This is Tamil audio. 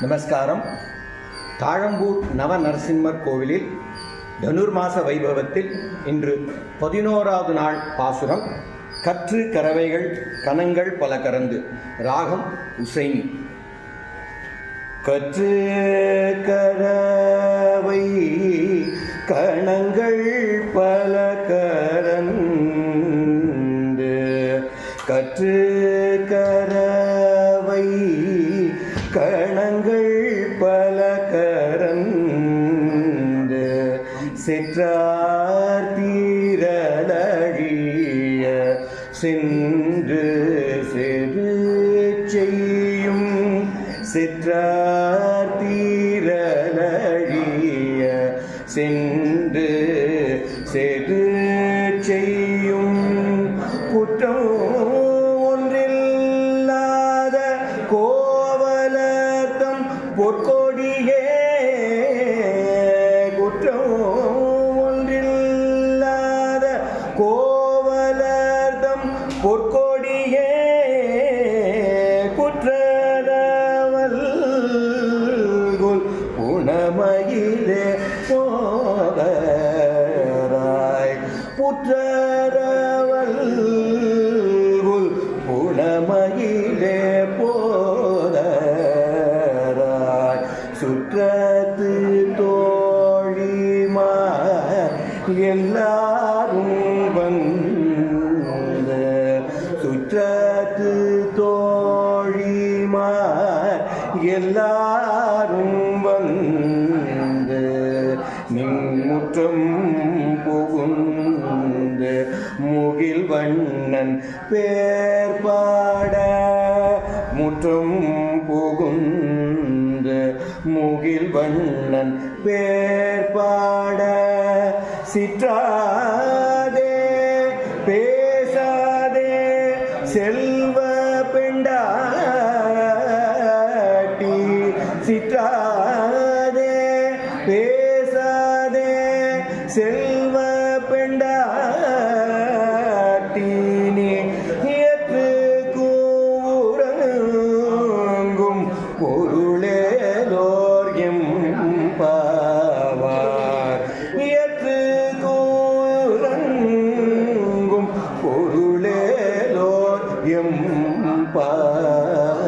நமஸ்காரம். தாழம்பூர் நவ நரசிம்மர் கோவிலில் தனுர்மாச வைபவத்தில் இன்று பதினோராவது நாள் பாசுரம். கற்று கறவைகள் கணங்கள் பல கறந்து. ராகம் உசைனி. கற்று கரவை கணங்கள் பல கரந்து கற்று கரவை கண சிற்றார் தீரலழிய சென்று செரு செய்யும். சிற்றார் தீரலழிய சென்று செரு செய்யும். குற்றம் ஒன்றில்லாத கோவலத்தம் பொற்கோ கோவலர்தம் பொற்கொடியே குற்றவல் குணமயிலே போ எல்லாரும் வந்த சுற்றத்து தோழிமார் எல்லாரும் வந்த நின்முற்றம் புகுந்த முகில் வண்ணன் பேர்பாட முற்றம் புகுந்த முகில் வண்ணன் பேர்பாட சிற்றாதே பேசாதே செல்வ பெண்டாட்டி. சிற்றாதே பேசாதே செல்வ பெண்டா পায়